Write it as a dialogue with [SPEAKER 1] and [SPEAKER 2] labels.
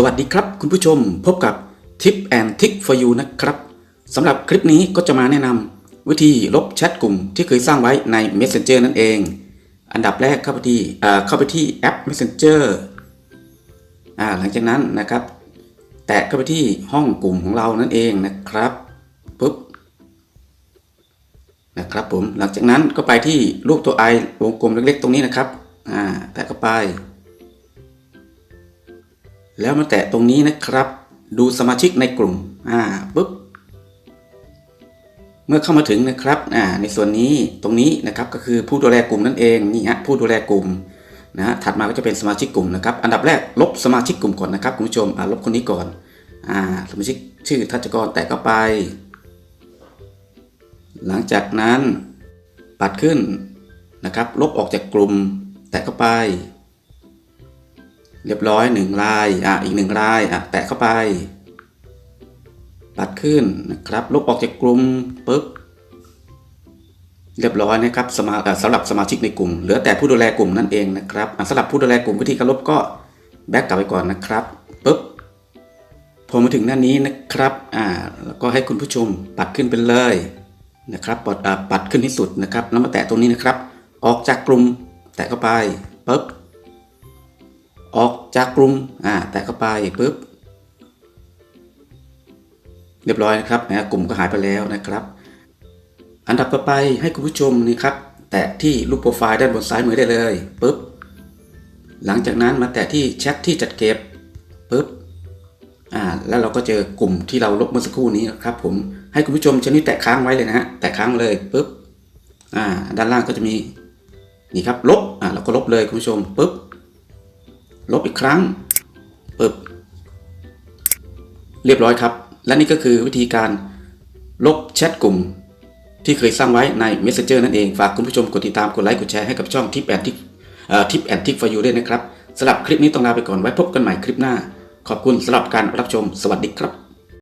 [SPEAKER 1] สวัสดีครับคุณผู้ชมพบกับ Tip and Tick for you นะครับสำหรับคลิปนี้ก็จะมาแนะนำวิธีลบแชทกลุ่มที่เคยสร้างไว้ใน Messenger นั่นเอง อันดับแรกเข้าไปที่อ่าเข้าไปที่แอป Messenger อ่าหลังจากนั้นนะครับ แตะเข้าไปที่ห้องกลุ่มของเรานั่นเองนะครับปุ๊บนะครับผมหลังจากนั้นก็ไปที่รูปตัวไอวงกลมเล็กๆ ตรงนี้นะครับอ่าแตะเข้าไป แล้วมาแตะตรงนี้นะครับ ดูสมาชิกในกลุ่มอ่าปุ๊บเมื่อเข้ามาถึงนะครับอ่าในส่วนนี้ตรงนี้นะครับก็คือผู้ดูแลกลุ่มนั่นเองนี่ฮะผู้ดูแลกลุ่มนะฮะถัดมาก็จะเป็นสมาชิกกลุ่มนะครับ อันดับแรกลบสมาชิกกลุ่มก่อนนะครับคุณผู้ชมอ่าลบคนนี้ก่อนอ่าสมาชิกชื่อทัชกรแตะเข้าไป หลังจากนั้นปัดขึ้นนะครับ ลบออกจากกลุ่มแตะเข้าไป เรียบร้อยหนึ่งลายอะอีกหนึ่งลายอะแตะเข้าไปปัดขึ้นนะครับลบออกจากกลุ่มปุ๊บเรียบร้อยนะครับสมาสำหรับสมาชิกในกลุ่ม เหลือแต่ผู้ดูแลกลุ่มนั่นเองนะครับสำหรับผู้ดูแลกลุ่มวิธีการลบก็แบ็กกลับไปก่อนนะครับปุ๊บพอมาถึงหน้านี้นะครับอ่าแล้วก็ให้คุณผู้ชมปัดขึ้นไปเลยนะครับปัดปัดขึ้นที่สุดนะครับแล้วมาแตะตรงนี้นะครับ ออกจากกลุ่มแตะเข้าไปปุ๊บ ออกจากกลุ่มอ่าแตะเข้าไปปุ๊บเรียบร้อยนะครับนะกลุ่มก็หายไปแล้วนะครับ อันดับต่อไปให้คุณผู้ชมนี่ครับ แตะที่รูปโปรไฟล์ด้านบนซ้ายมือได้เลยปุ๊บหลังจากนั้นมาแตะที่แชทที่จัดเก็บปุ๊บอ่าแล้วเราก็เจอกลุ่มที่เราลบเมื่อสักครู่นี้นะครับ ผมให้คุณผู้ชมชนิดแตะค้างไว้เลยนะฮะแตะค้างเลยปุ๊บอ่าด้านล่างก็จะมีนี่ครับลบอ่าเราก็ลบเลยคุณผู้ชมปุ๊บ ลบอีกครั้งปึ๊บเรียบร้อยครับ และนี่ก็คือวิธีการลบแชทกลุ่ม ที่เคยสร้างไว้ใน Messenger นั่นเอง ฝากคุณผู้ชมกดติดตามกดไลค์กดแชร์ให้กับช่องทิปแอนทิปทิปแอนทิปฟอร์ยูด้วยนะครับสำหรับคลิปนี้ต้องลาไปก่อนไว้พบกันใหม่คลิปหน้า ขอบคุณสำหรับการรับชมสวัสดีครับ